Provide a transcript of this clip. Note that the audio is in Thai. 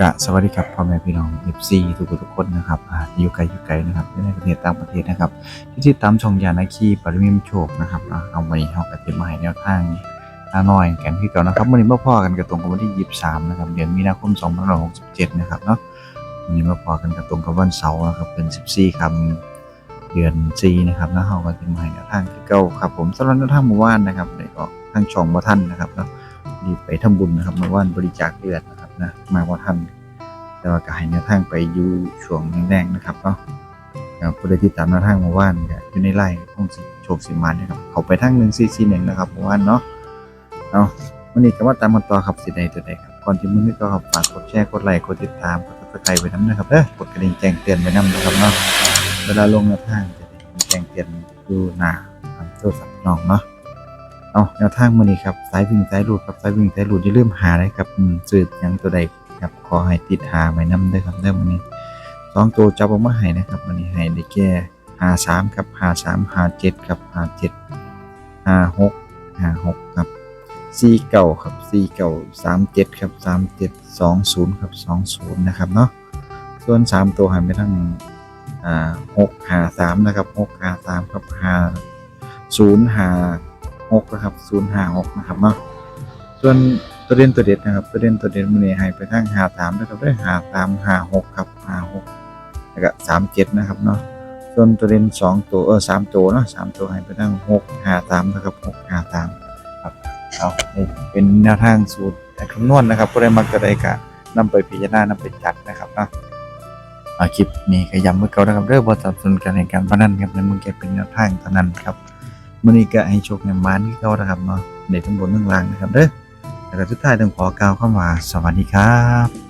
กะสวัสดีครับพ่อแม่พี่น้อง FC ทุกทุกคนนะครับออยู่ไกลอยู่ไกลนะครับในประเทศต่างประเทศนะครับ ที่ติดตามช่องยานาคีปริมิมโชคนะครับอ่าเอาไปเฮากะติมาให้แนวทางทางน้อยกันคือเก่านะครับวันนี้มาพ่อกันกับตรงกับวันที่ 23 นะครับเดือนมีนาคม2567 นะครับเนาะวันนี้มาพ่อกันกับตรงกับวันเสาร์นะครับเป็น 14คำเดือน4นะครับแล้วเฮาก็สิมาให้แนวทางคือเก่าครับผมสำหรับแนวทางเมื่อวานนะครับได้ออกทางช่องบ่ทันนะครับเนาะรีบไปทำบุญนะครับเมื่อวานบริจาคเลือด นะครับนะมาว่าท่านแต่ว่าก็ให้แนวทางไปอยู่ช่วงแดงๆนะครับเนาะแล้วผู้ใดที่ตามแนวทางเมื่านก็อยู่ในไล่ของสิโชคสิมานนะครับเขาไปทางหนึ่งซีซีหนึ่งนะครับเมื่านเนาะเอาวันนี้ก็มาตามกันต่อครับสิใดตัวใดครับก่อนที่มึงนี่ก็ฝากกดแชร์กดไลค์กดติดตามกดติดตามไว้น้ำนะครับเด้อกดกระดิ่งแจ้งเตือนไว้น้ำนะครับเนาะเวลาลงแนวทางจะได้แจ้งเตือนอยู่หน้าโทรศัพท์น้องเนาะ เอาแนวทางมือนี้ครับสายวิ่งสายรูดครับสายวิ่งสายรูดอย่าลืมหาได้ครับสื่อหยังตัวใดครับขอให้ติดหาไว้นํเด้อครับเด้อมือนี้สองตัวจับออกมาให้นะครับมือนี้ให้ได้แก่หาสามครับหาสามหาเจ็ดครับหาเจ็ดหาหกหาหกครับสี่เก่าครับสี่เก่าสามเจ็ดครับสามเจ็ดสองศูนย์ครับสองศูนย์นะครับเนาะส่วนสามตัวหันไปทางหกหาสามนะครับหกหาสามครับหาศูนย์หา หกนะครับศูนย์ห้าหกนะครับเนาะส่วนตัวเด่นตัวเด็ดนะครับตัวเด่นตัวเด็ดมันนี่ให้ไปทางหาสามนะครับด้วยหาสามหาหกครับหาหกแล้วก็สามเจ็ดนะครับเนาะส่วนตัวเด่นสองตัวเออสามตัวเนาะสามตัวให้ไปทางหกหาสามนะครับหกหาสามครับเอาเป็นแนวทางสูตรคำนวณนะครับก็ได้มักจะได้กะนำไปพิจารณานำไปจัดนะครับเนาะอาคลิปนี้ก็ย้ำไว้ก่อนนะครับเรื่องบทสับสนการในการพนันครับในมึงแกเป็นแนวทางเท่านั้นครับ มันนี้ก็ให้โชคในมานที่เขานะครับเนาะเด็กทั้งบนทั้งล่างนะครับเด้อแล้วก็สุดท้ายต้องขอกล่าวคำว่าสวัสดีครับ